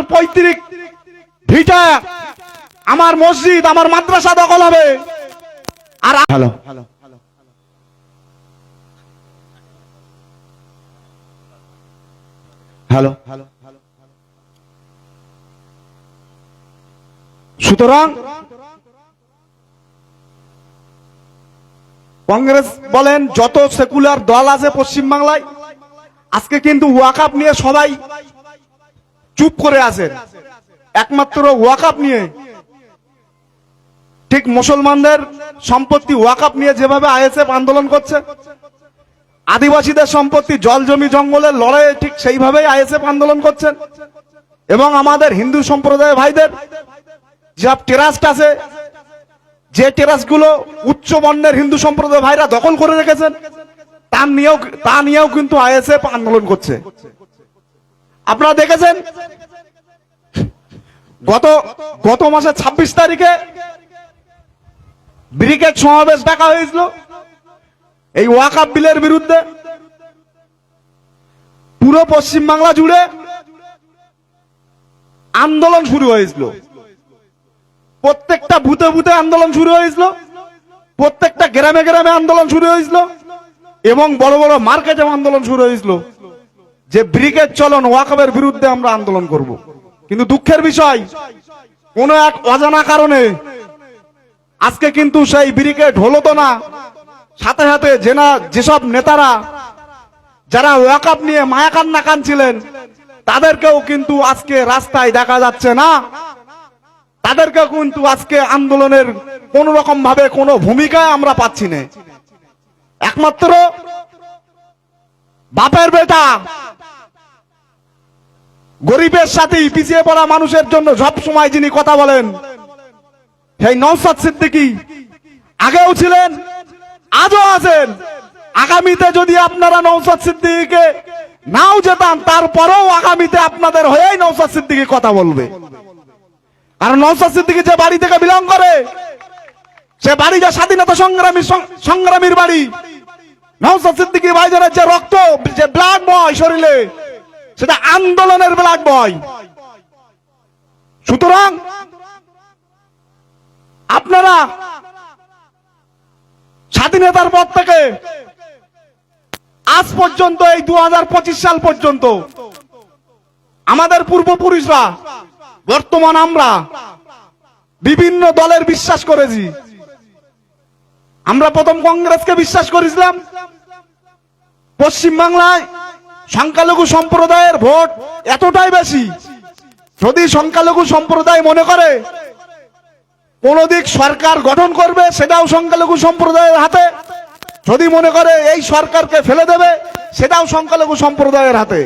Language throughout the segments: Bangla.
আমার পৈতৃক ভিটা আমার মসজিদ আমার মাদ্রাসা দখল হবে। আর হ্যালো। হ্যালো। সুতরাং কংগ্রেস বলেন যত সেকুলার দল আছে পশ্চিমবাংলায় আজকে কিন্তু ওয়াকাপ নিয়ে সবাই চুপ করে আছেন। একমাত্র ওয়াকাপ নিয়ে। ঠিক মুসলমানদের সম্পত্তি ওয়াকাপ নিয়ে যেভাবে আইএসএফ আন্দোলন করছে, আদিবাসীদের সম্পত্তি জল জমি জঙ্গলের লড়াইয়ে ঠিক সেইভাবেই আইএসএফ আন্দোলন করছেন এবং আমাদের হিন্দু সম্প্রদায় ভাইদের যে টেরাস্ট আছে, যে টেরাসগুলো উচ্চ বর্ণের হিন্দু সম্প্রদায় ভাইরা দখল করে রেখেছেন তা নিয়েও তা নিয়েও কিন্তু আইএসএফ আন্দোলন করছে। আপনারা দেখেছেন? গত গত মাসে ২৬ তারিখে ব্রিগেড সমাবেশ ডাকা হয়েছিল। এই ওয়াকাপ বিলের বিরুদ্ধে পুরো পশ্চিম বাংলা জুড়ে আন্দোলন শুরু হয়েছিল। প্রত্যেকটা ভূতে ভূতে আন্দোলন শুরু হয়েছিল। প্রত্যেকটা গ্রামে গ্রামে আন্দোলন শুরু হয়েছিল। এবং বড় বড় মার্কেটে আন্দোলন শুরু হয়েছিল। যে ব্রিগেড চলন ওয়াকবের বিরুদ্ধে আমরা আন্দোলন করব। কিন্তু দুঃখের বিষয়, কোন এক অজানা কারণে আজকে কিন্তু সেই ব্রিগেড হলো তো না, সাথে সাথে জেনা, যেসব নেতারা, যারা ওয়াকাপ নিয়ে মায়াকান্না কানছিলেন তাদেরকেও কিন্তু আজকে রাস্তায় দেখা যাচ্ছে না। তাদেরকে কিন্তু আজকে আন্দোলনের কোন রকম ভাবে কোনো ভূমিকায় আমরা পাচ্ছি না। একমাত্র বাপের বেটা গরিবের সাথেই পিছিয়ে পড়া মানুষের জন্য সব সময় যিনি কথা বলেন, সেই নৌসাদ সিদ্দিকী আগেও ছিলেন, আজও আছেন। আগামীতে যদি আপনারা নৌসাদ সিদ্দিকীকে নাও যেতাম তারপরেও আগামীতে আপনাদের হয়েই নৌসাদ সিদ্দিকী কথা বলবে। কারণ নৌসাদ সিদ্দিকী যে বাড়ি থেকে বিলং করে, সে বাড়ি যে স্বাধীনতা সংগ্রামী সংগ্রামীর বাড়ি। নৌসাদ সিদ্দিকী ভাইজানের যে রক্ত, যে ব্লাড বয় শরীরে সেটা আন্দোলনের ব্লাড বয়। সুতরাং আপনারা স্বাধীনতার পর থেকে আজ পর্যন্ত এই দু হাজার পঁচিশ সাল পর্যন্ত আমাদের পূর্বপুরুষরা, বর্তমান আমরা বিভিন্ন দলের বিশ্বাস করেছি। আমরা প্রথম কংগ্রেসকে বিশ্বাস করেছিলাম। পশ্চিম বাংলায় সংখ্যালঘু সম্প্রদায়ের ভোট এতটাই বেশি। যদি সংখ্যালঘু সম্প্রদায় মনে করে, কোন দিক সরকার গঠন করবে, সেটাও সংখ্যালঘু সম্প্রদায়ের হাতে। যদি মনে করে এই সরকারকে ফেলে দেবে, সেটাও সংখ্যালঘু সম্প্রদায়ের হাতে।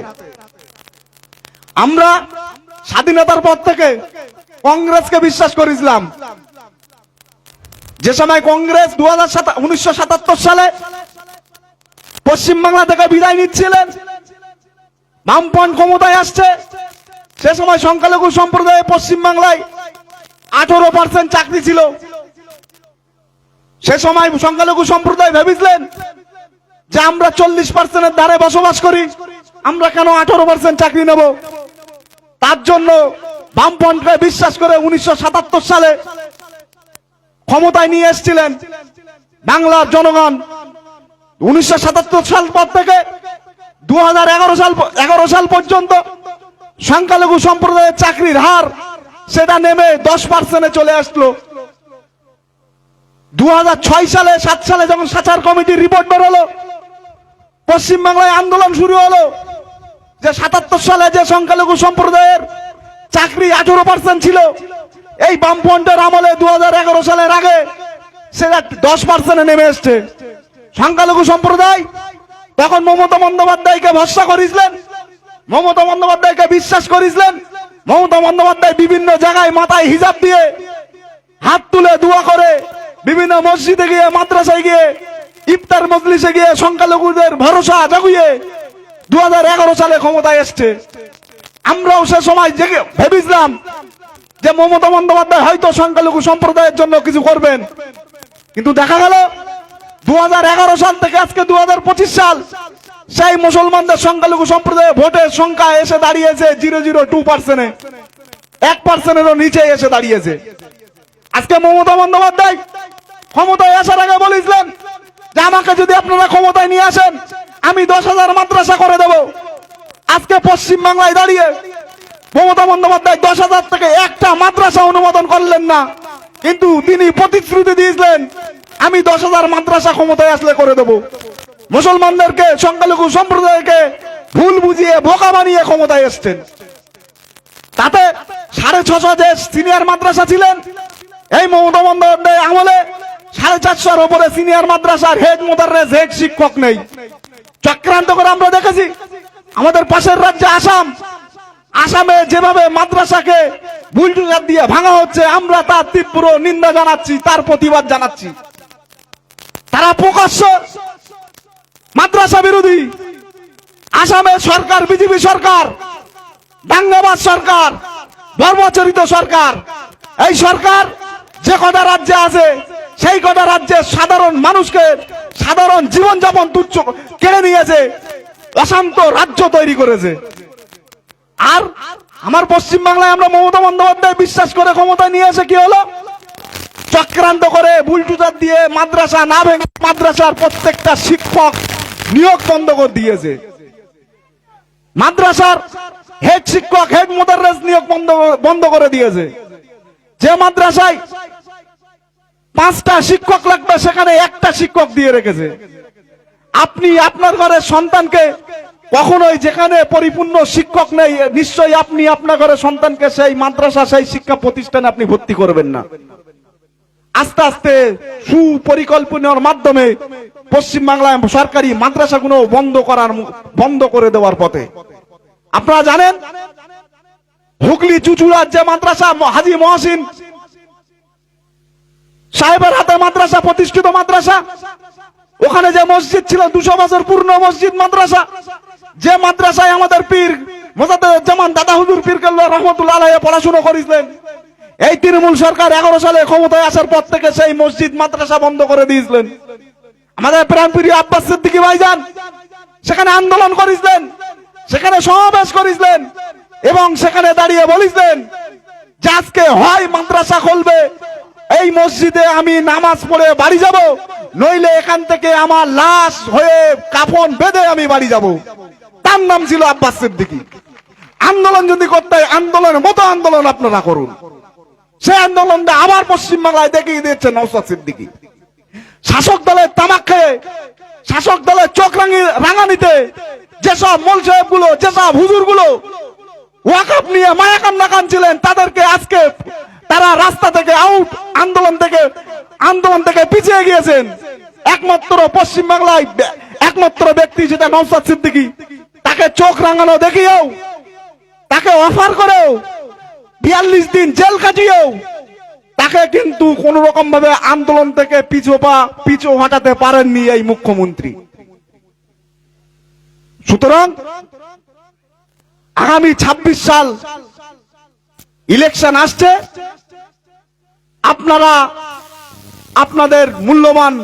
আমরা স্বাধীনতার পর থেকে কংগ্রেসকে বিশ্বাস করেছিলাম। যে সময় কংগ্রেস দু সাতাত্তর সালে পশ্চিমবাংলা থেকে বিদায় নিচ্ছিলেন বামপন ক্ষমতায় আসছে, সে সময় সংখ্যালঘু সম্প্রদায়ে পশ্চিমবাংলায় আঠারো পার্সেন্ট চাকরি ছিল। সে সময় সংখ্যালঘু সম্প্রদায় ভেবেছিলেন যে আমরা চল্লিশ পার্সেন্টের দ্বারে বসবাস করি, আমরা কেন আঠারো পার্সেন্ট চাকরি নেব? তার জন্য বামপন্থকে বিশ্বাস করে উনিশশো সাতাত্তর সালে ক্ষমতায় নিয়ে এসেছিলেন বাংলার জনগণ। উনিশশো সাতাত্তর সাল পর থেকে দু হাজার এগারো সাল এগারো সাল পর্যন্ত সংখ্যালঘু সম্প্রদায়ের চাকরির হার, সেটা নেমে দশ পার্সেন্টে চলে আসলো। দুহাজার ছয় সালে, সাত সালে যখন সাচার কমিটির রিপোর্ট বেরোলো পশ্চিমবাংলায় আন্দোলন শুরু হলো, যে সাতাত্তর সালে যে সংখ্যালঘু সম্প্রদায়ের চাকরি আঠারো পার্সেন্ট ছিল, এই বামফ্রন্টের আমলে দু হাজার এগারো সালের আগে সেটা দশ পার্সেন্টে নেমে এসছে। সংখ্যালঘু সম্প্রদায় তখন মমতা বন্দ্যোপাধ্যায়কে ভরসা করেছিলেন মমতা বন্দ্যোপাধ্যায়কে বিশ্বাস করেছিলেন মমতা বন্দ্যোপাধ্যায় বিভিন্ন জায়গায় মাথায় হিজাব দিয়ে হাত তুলে দোয়া করে, বিভিন্ন মসজিদে গিয়ে, মাদ্রাসায় গিয়ে, ইফতার মজলিসে গিয়ে সংখ্যালঘুদের ভরসা জাগুয়ে দু হাজার এগারো সালে ক্ষমতায় এসছে। আমরাও সে সময় জেগে ভেবেছিলাম যে মমতা বন্দ্যোপাধ্যায় হয়তো সংখ্যালঘু সম্প্রদায়ের জন্য কিছু করবেন। কিন্তু দেখা গেল দু হাজার এগারো সাল থেকে আজকে দু হাজার পঁচিশ সাল সেই মুসলমানদের সংখ্যালঘু সম্প্রদায় ভোটের সংখ্যা এসে দাঁড়িয়েছে জিরো জিরো টু পার্সেন্টে। এক পার্সেন্টেরও নিচে এসে দাঁড়িয়েছে। আজকে মমতা বন্দ্যোপাধ্যায় ক্ষমতায় আসার আগে বলেছিলেন যে, আমাকে যদি আপনারা ক্ষমতায় নিয়ে আসেন, আমি দশ হাজার মাদ্রাসা করে দেব। আজকে পশ্চিম বাংলায় দাঁড়িয়ে মমতা বন্দ্যোপাধ্যায় দশ হাজার থেকে একটা মাদ্রাসা অনুমোদন করলেন না। কিন্তু তিনি প্রতিশ্রুতি দিয়েছিলেন আমি দশ হাজার মাদ্রাসা ক্ষমতায় আসলে করে দেব। মুসলমানদেরকে, সংখ্যালঘু সম্প্রদায়কে ভুল বুঝিয়ে, বোকা বানিয়ে ক্ষমতায় এসছেন। তাতে সাড়ে ছশো যে সিনিয়র মাদ্রাসা ছিলেন, এই মমতা বন্দ্যোপাধ্যায় আমলে সাড়ে চারশোর উপরে সিনিয়র মাদ্রাসার হেড মোদারেস হেড শিক্ষক নেই। চক্রান্ত করে আমরা দেখেছি, আমাদের পাশের রাজ্যে আসাম। আসামে যেভাবে মাদ্রাসাকে বুলডুজার দিয়ে ভাঙা হচ্ছে, আমরা তার তীব্র নিন্দা জানাচ্ছি, তার প্রতিবাদ জানাচ্ছি। তারা প্রকাশ্য মাদ্রাসা বিরোধী আসামের সরকার, বিজেপি সরকার দাঙ্গাবাজ সরকার, ধর্মচরিত সরকার। এই সরকার যে কটা রাজ্যে আছে, সেই কটা রাজ্যে সাধারণ মানুষকে সাধারণ জীবনযাপন তুচ্ছ কেড়ে নিয়েছে, অশান্ত রাজ্য তৈরি করেছে। আর আমার পশ্চিম বাংলায় আমরা মমতা বন্দ্যোপাধ্যায় বিশ্বাস করে ক্ষমতা নিয়ে এসে কি হলো? চক্রান্ত করে বুলটুজার দিয়ে মাদ্রাসা না ভেঙে মাদ্রাসার প্রত্যেকটা শিক্ষক নিয়োগ বন্ধ করে দিয়েছে। মাদ্রাসার হেড শিক্ষক হেড মোদারেস নিয়োগ বন্ধ বন্ধ করে দিয়েছে। যে মাদ্রাসায় পাঁচটা শিক্ষক লাগবে, সেখানে একটা শিক্ষক দিয়ে রেখেছে। আপনি আপনার ঘরের সন্তানকে কখনোই যেখানে পরিপূর্ণ শিক্ষক নেই, নিশ্চয়ই আপনি আপনার ঘরের সন্তানকে সেই মাদ্রাসা, সেই শিক্ষা প্রতিষ্ঠানে আপনি ভর্তি করবেন না। আস্তে আস্তে সুপরিকল্পনার মাধ্যমে পশ্চিম বাংলায় সরকারি মাদ্রাসাগুলো বন্ধ করার বন্ধ করে দেওয়ার পথে। আপনারা জানেন? হুগলি চুচুড়ার যে মাদ্রাসা হাজি মহসিন সাহেবের হাতে মাদ্রাসা, প্রতিষ্ঠিত মাদ্রাসা, ওখানে যে মসজিদ ছিল, দুশো বছর পূর্ণ মসজিদ মাদ্রাসা, যে মাদ্রাসায় আমাদের পীর মোজাদ্দেজামান দাদা হুজুর পীর কেল্লা রহমতুল্লাহ পড়াশোনা করেছিলেন এই তৃণমূল সরকার এগারো সালে ক্ষমতায় আসার পর থেকে সেই মসজিদ মাদ্রাসা বন্ধ করে দিয়েছিলেন। আমাদের প্রাণপ্রিয় আব্বাস সিদ্দিকী ভাইজান সেখানে আন্দোলন করেছিলেন, সেখানে সমাবেশ করেছিলেন এবং সেখানে দাঁড়িয়ে বলেছিলেন যে হয় মাদ্রাসা খুলবে, এই মসজিদে আমি নামাজ পড়ে বাড়ি যাব, নইলে এখান থেকে আমার লাশ হয়ে কাফন বেঁধে আমি বাড়ি যাব। তার নাম ছিল আব্বাস সিদ্দিকী। আন্দোলন যদি করতে আন্দোলনের মতো আন্দোলন আপনারা করুন। সেই আন্দোলনটা আবার পশ্চিম বাংলায় দেখিয়ে দিয়েছে নৌসাদ সিদ্দিকী। শাসক দলের তামাক খেয়ে, শাসক দলের চোখ রাঙি রাঙানিতে যেসব মোল সাহেবগুলো যেসব হুজুরগুলো নিয়ে তাদেরকে আজকে তারা রাস্তা থেকে আউট আন্দোলন থেকে আন্দোলন থেকে পিছিয়ে গিয়েছেন। একমাত্র পশ্চিম বাংলায় একমাত্র ব্যক্তি নৌসাদ সিদ্দিকী। তাকে চোখ রাঙানো দেখিয়েও, তাকে অফার করেও বিয়াল্লিশ দিন জেল কাটিয়েও তাকে কিন্তু কোন রকম ভাবে আন্দোলন থেকে পিছু পা, পিছু হটাতে পারেননি এই মুখ্যমন্ত্রী। সুতরাং আগামী ২৬ সাল ইলেকশন আসছে। আপনারা আপনাদের মূল্যবান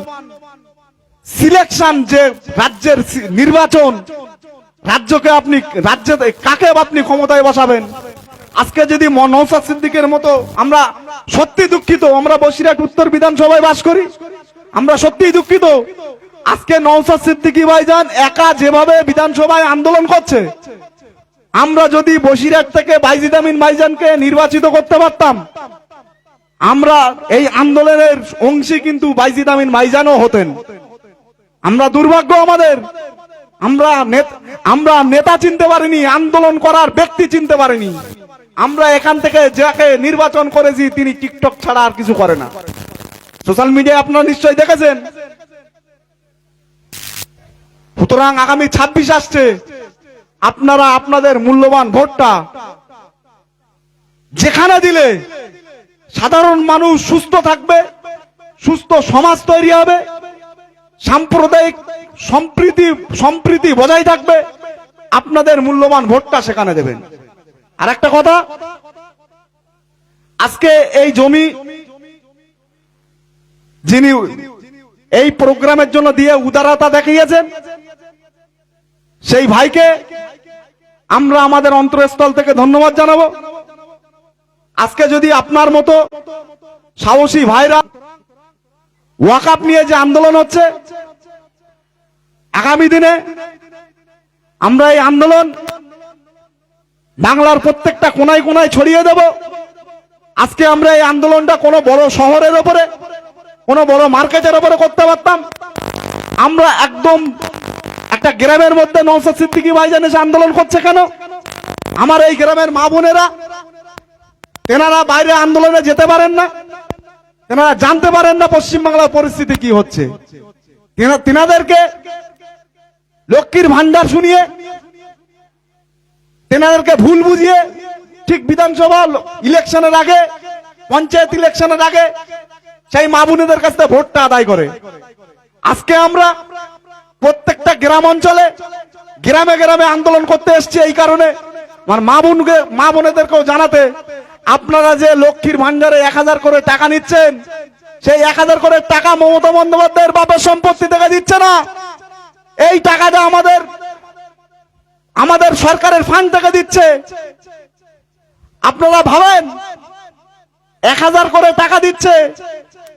সিলেকশন যে রাজ্যের নির্বাচন, রাজ্যকে আপনি, রাজ্যে কাকে আপনি ক্ষমতায় বসাবেন? আজকে যদি নওশাদ সিদ্দিকের মতো আমরা সত্যি দুঃখিত, আমরা বসিরহাট উত্তর বিধানসভায় বাস করি, আমরা সত্যি দুঃখিত। আজকে নওশাদ সিদ্দিকী ভাইজান একা যেভাবে বিধানসভায় আন্দোলন করছে, আমরা যদি বসিরহাট থেকে বাইজিদ আমিন ভাইজানকে নির্বাচিত করতে পারতাম, আমরা এই আন্দোলনের অংশী কিন্তু বাইজিদ আমিন ভাইজানও হতেন। আমরা দুর্ভাগ্য আমাদের, আমরা আমরা নেতা চিনতে পারিনি, আন্দোলন করার ব্যক্তি চিনতে পারিনি। আমরা এখান থেকে যাকে নির্বাচন করেছি, তিনি টিকটক ছাড়া আর কিছু করে না। সোশ্যাল মিডিয়ায় আপনারা নিশ্চয়ই দেখেছেন। সুতরাং আগামী ছাব্বিশ আসছে, আপনারা আপনাদের মূল্যবান ভোটটা যেখানে দিলে সাধারণ মানুষ সুস্থ থাকবে, সুস্থ সমাজ তৈরি হবে, সাম্প্রদায়িক সম্প্রীতি সম্প্রীতি বজায় থাকবে, আপনাদের মূল্যবান ভোটটা সেখানে দেবেন। আর একটা কথা। আজকে এই জমি যিনি এই প্রোগ্রামের জন্য দিয়ে উদারতা দেখিয়েছেন, সেই ভাইকে আমরা আমাদের অন্তরস্থল থেকে ধন্যবাদ জানাব। আজকে যদি আপনার মতো সাহসী ভাইরা ওয়াকাপ নিয়ে যে আন্দোলন হচ্ছে, আগামী দিনে আমরা এই আন্দোলন বাংলার প্রত্যেকটা কোনায় কোনায় ছড়িয়ে দেব। আজকে আমরা এই আন্দোলনটা কোনো বড় শহরের ওপরে, কোনো বড় মার্কেটের ওপরে করতে পারতাম। আমরা একদম একটা গ্রামের মধ্যে নৌসাদ সিদ্দিকি ভাইজান এসে আন্দোলন করছে কেন? আমার এই গ্রামের মা বোনেরা, তেনারা বাইরে আন্দোলনে যেতে পারেন না, তেনারা জানতে পারেন না পশ্চিমবাংলার পরিস্থিতি কি হচ্ছে। তেনাদেরকে লক্ষ্মীর ভান্ডার শুনিয়ে তেনাদেরকে ভুল বুঝিয়ে ঠিক বিধানসভা ইলেকশনের আগে, পঞ্চায়েত ইলেকশনের আগে সেই মা বোনেদের কাছ থেকে ভোটটা আদায় করে। আজকে আমরা প্রত্যেকটা গ্রাম অঞ্চলে গ্রামে গ্রামে আন্দোলন করতে এসছি এই কারণে। আমার মা বোনকে, মা বোনেদেরকেও জানাতে আপনারা যে লক্ষ্মীর ভান্ডারে এক হাজার করে টাকা নিচ্ছেন, সেই এক হাজার করে টাকা মমতা বন্দ্যোপাধ্যায়ের বাপের সম্পত্তি থেকে দিচ্ছে না। এই টাকাটা আমাদের আমাদের সরকারের ফান্ড থেকে দিচ্ছে। আপনারা ভাবেন, এক হাজার করে টাকা দিচ্ছে।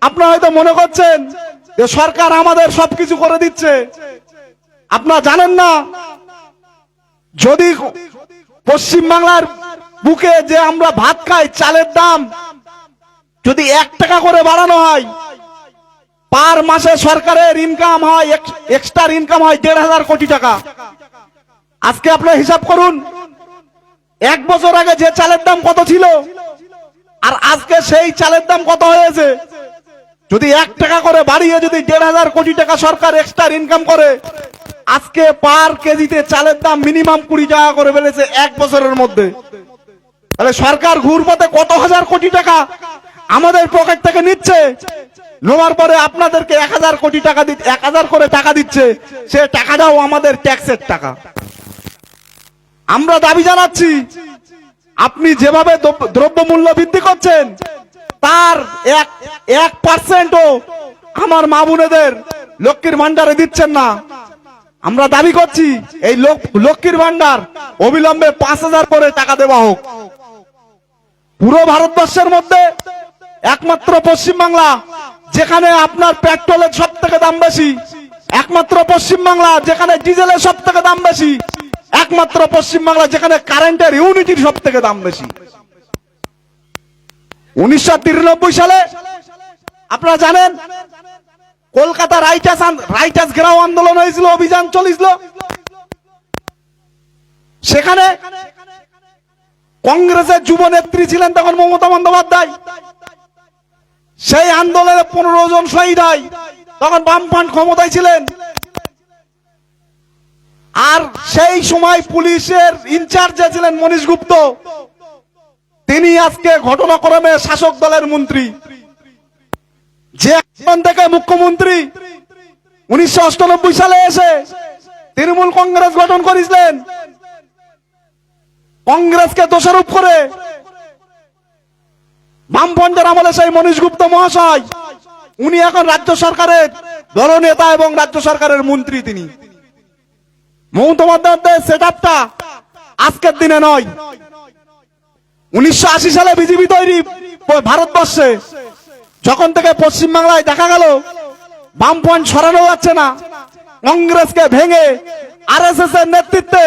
আপনারা হয়তো মনে করছেন যে সরকার আমাদের সবকিছু করে দিচ্ছে। আপনারা জানেন না, যদি পশ্চিম বাংলার বুকে যে আমরা ভাত খাই, চালের দাম যদি এক টাকা করে বাড়ানো হয়, পার মাসে সরকারের ইনকাম হয় এক্সট্রা ইনকাম হয় দেড় হাজার কোটি টাকা। আজকে আপনার হিসাব করুন, এক বছর আগে যে চালের দাম কত ছিল? আর আজকে সেই চালের দাম কত হয়েছে? যদি এক টাকা করে বাড়িয়ে যদি দেড় হাজার কোটি টাকা সরকার এক্সট্রা ইনকাম করে, আজকে পার কেজিতে চালের দাম মিনিমাম কুড়ি টাকা করে ফেলেছে এক বছরের মধ্যে। তাহলে সরকার ঘুরপথে কত হাজার কোটি টাকা আমাদের পকেট থেকে নিচ্ছে? নেওয়ার পরে আপনাদেরকে এক হাজার কোটি টাকা দিচ্ছে এক হাজার করে টাকা দিচ্ছে, সে টাকাটাও আমাদের ট্যাক্সের টাকা। আমরা দাবি জানাচ্ছি, আপনি যেভাবে দ্রব্য- দ্রব্যমূল্য বৃদ্ধি করছেন, তার এক এক পার্সেন্টও আমার মা বোনেদের লক্ষ্মীর ভান্ডারে দিচ্ছেন না। আমরা দাবি করছি, এই লোক- লক্ষ্মীর ভান্ডার অবিলম্বে পাঁচ হাজার করে টাকা দেওয়া হোক। পুরো ভারতবর্ষের মধ্যে একমাত্র পশ্চিম বাংলা যেখানে আপনার পেট্রোলের সব থেকে দাম বেশি, একমাত্র পশ্চিম বাংলা যেখানে ডিজেলের সব থেকে দাম বেশি একমাত্র পশ্চিম বাংলা যেখানে কারেন্টের ইউনিটির সব থেকে দাম বেশি। উনিশশো তিরানব্বই সালে, আপনারা জানেন, কলকাতা রাইটার্স আন- রাইটার্স ঘেরাও আন্দোলন হয়েছিল, অভিযান চলেছিল। সেখানে কংগ্রেসের যুব নেত্রী ছিলেন তখন মমতা বন্দ্যোপাধ্যায়। সেই আন্দোলনে পনেরো জন শহীদ হয়। তখন বামফ্রন্ট ক্ষমতায় ছিলেন। আর সেই সময় পুলিশের ইনচার্জ যে ছিলেন মনীষ গুপ্ত। তিনি আজকে ঘটনাক্রমে শাসক দলের মন্ত্রী। যে এখন থেকে মুখ্যমন্ত্রী, উনিশশো সালে এসে তৃণমূল কংগ্রেস গঠন করেছিলেন। কংগ্রেসকে দোষারোপ করে বামফ্রন্টের আমলে সেই মনীষ গুপ্ত মহাশয়, উনি এখন রাজ্য সরকারের দলনেতা এবং রাজ্য সরকারের মন্ত্রী তিনি। মমতা বন্দ্যোপাধ্যায়ের সেট আপটা আজকের দিনে নয়। উনিশশো আশি সালে বিজেপি তৈরি ভারতবর্ষে। যখন থেকে পশ্চিমবাংলায় দেখা গেল বামফ্রন্ট সরানো যাচ্ছে না। কংগ্রেসকে ভেঙে আরএসএস এর নেতৃত্বে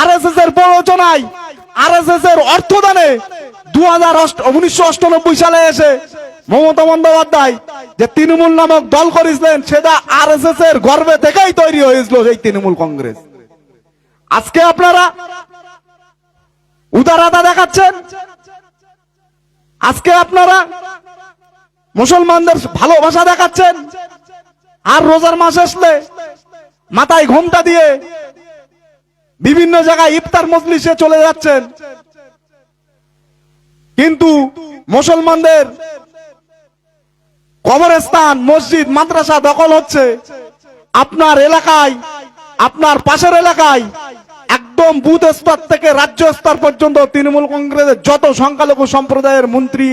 আরএসএস এর প্ররোচনায় আরএসএস এর অর্থদানে দু হাজার উনিশশো অষ্টানব্বই সালে এসে মমতা বন্দ্যোপাধ্যায় যে তৃণমূল নামক দল করেছিলেন, সেটা আরএসএস এর গর্বে থেকেই তৈরি হয়েছিল এই তৃণমূল কংগ্রেস। আজকে আপনারা উদারতা দেখাচ্ছেন। আজকে আপনারা মুসলমানদের ভালোবাসা দেখাচ্ছেন। আর রোজার মাস আসলে মাথায় ঘোমটা দিয়ে বিভিন্ন জায়গায় ইফতার মজলিসে চলে যাচ্ছেন। কিন্তু মুসলমানদের কবরস্থান, মসজিদ, মাদ্রাসা দখল হচ্ছে আপনার এলাকায়, আপনার পাশের এলাকায়। একদম বুথ স্তর থেকে রাজ্য স্তর পর্যন্ত তৃণমূল কংগ্রেসের যত সংখ্যালঘু সম্প্রদায়ের মন্ত্রী,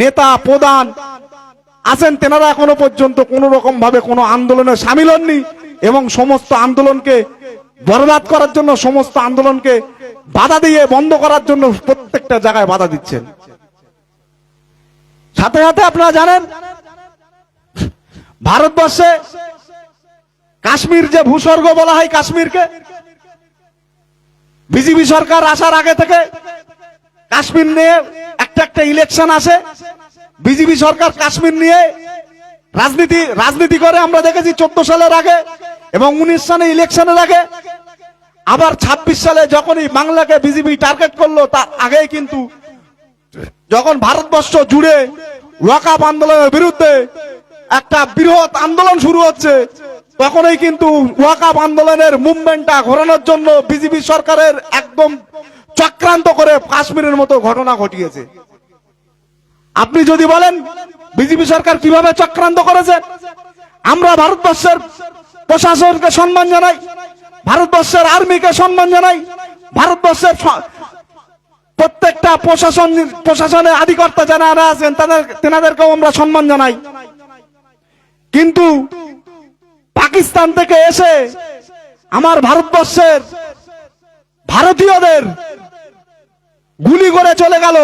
নেতা, প্রধান আছেন, তেনারা এখনও পর্যন্ত কোন রকম ভাবে কোনো আন্দোলনে সামিল হননি এবং সমস্ত আন্দোলনকে বরবাদ করার জন্য সমস্ত আন্দোলনকে বাধা দিয়ে বন্ধ করার জন্য প্রত্যেকটা জায়গায় বাধা দিচ্ছেন। সাথে সাথে আপনারা জানেন, ভারতবর্ষে কাশ্মীর যে ভূস্বর্গ বলা হয় কাশ্মীরকে, বিজেপি সরকার আসার আগে থেকে কাশ্মীর নিয়ে একটা একটা ইলেকশন আসে। বিজেপি সরকার কাশ্মীর নিয়ে রাজনীতি রাজনীতি করে আমরা দেখেছি চোদ্দ সালের আগে এবং উনিশ সালে ইলেকশনের আগে আবার ২৬ সালে যখনই বাংলাকে বিজেপি টার্গেট করল, তার আগেই কিন্তু যখন ভারতবর্ষ জুড়ে ওয়াকাপ আন্দোলনের বিরুদ্ধে একটা বৃহৎ আন্দোলন শুরু হচ্ছে, তখনই কিন্তু ওয়াকাপ আন্দোলনের মুভমেন্টটা ঘোরানোর জন্য বিজেপি সরকারের একদম চক্রান্ত করে কাশ্মীরের মতো ঘটনা ঘটিয়েছে। আপনি যদি বলেন, বিজেপি সরকার কীভাবে চক্রান্ত করেছে, আমরা ভারতবর্ষের প্রশাসনকে সম্মান জানাই। ভারতবর্ষের আর্মিকে সম্মান জানাই। ভারতবর্ষের প্রত্যেকটা প্রশাসন প্রশাসনের আধিকর্তা যারা আছেন, তাদের তেনাদেরকেও আমরা সম্মান জানাই। কিন্তু পাকিস্তান থেকে এসে আমার ভারতবর্ষের ভারতীয়দের গুলি করে চলে গেল,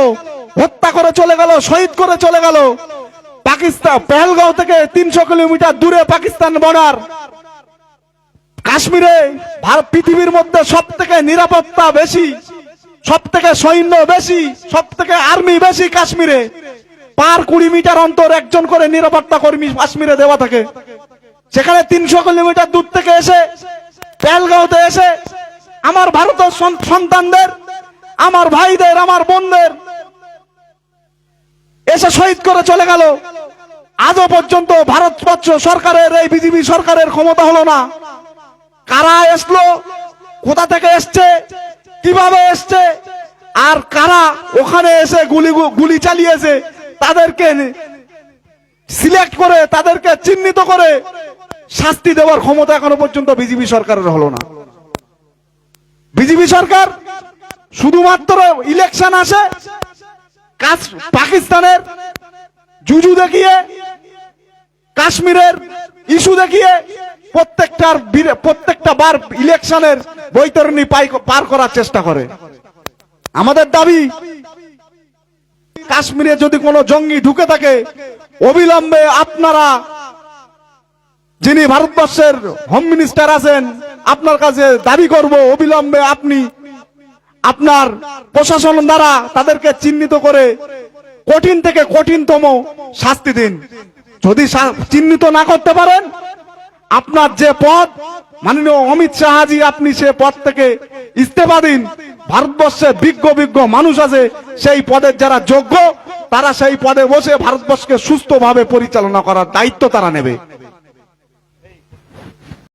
হত্যা করে চলে গেল, শহীদ করে চলে গেল। পাকিস্তান পেহেলগাঁও থেকে তিনশো কিলোমিটার দূরে পাকিস্তান বর্ডার কাশ্মীরে ভারত পৃথিবীর মধ্যে সব থেকে নিরাপত্তা বেশি সব থেকে সৈন্য বেশি সব থেকে আর্মি বেশি কাশ্মীরে। পার কুড়ি মিটার অন্তর একজন করে নিরাপত্তা কর্মী কাশ্মীরে দেওয়া থাকে। সেখানে তিনশো কিলোমিটার দূর থেকে এসে পেলগাঁওতে এসে, আমার ভারতের সন- সন্তানদের, আমার ভাইদের, আমার বোনদের এসে শহীদ করে চলে গেল। আজও পর্যন্ত ভারতবর্ষ সরকারের এই বিজেপি সরকারের ক্ষমতা হলো না। কারা এসলো? কোথা থেকে এসছে? কীভাবে এসছে? আর কারা ওখানে এসে গুলি গুলি চালিয়েছে? তাদেরকে সিলেক্ট করে, তাদেরকে চিহ্নিত করে শাস্তি দেওয়ার ক্ষমতা এখনও পর্যন্ত বিজেপি সরকারের হলো না। বিজেপি সরকার শুধুমাত্র ইলেকশন আসে, কাজ পাকিস্তানের জুজু দেখিয়ে, কাশ্মীরের ইস্যু দেখিয়ে প্রত্যেকটার প্রত্যেকটা বার ইলেকশনের বৈতরণী পার করার চেষ্টা করে। আমাদের দাবি, কাশ্মীরে যদি কোনো জঙ্গি ঢুকে থাকে, অবিলম্বে আপনারা যিনি ভারতবর্ষের হোম মিনিস্টার আছেন, আপনার কাছে দাবি করব, অবিলম্বে আপনি আপনার প্রশাসন দ্বারা তাদেরকে চিহ্নিত করে কঠিন থেকে কঠিনতম শাস্তি দিন। যদি চিহ্নিত না করতে পারেন আপনার যে পদ, মাননীয় অমিত শাহাজি, আপনি সে পদ থেকে ইস্তফা দিন। ভারতবর্ষে বিজ্ঞ বিজ্ঞ মানুষ আছে, সেই পদের যারা যোগ্য, তারা সেই পদে বসে ভারতবর্ষকে সুস্থভাবে পরিচালনা করার দায়িত্ব তারা নেবে।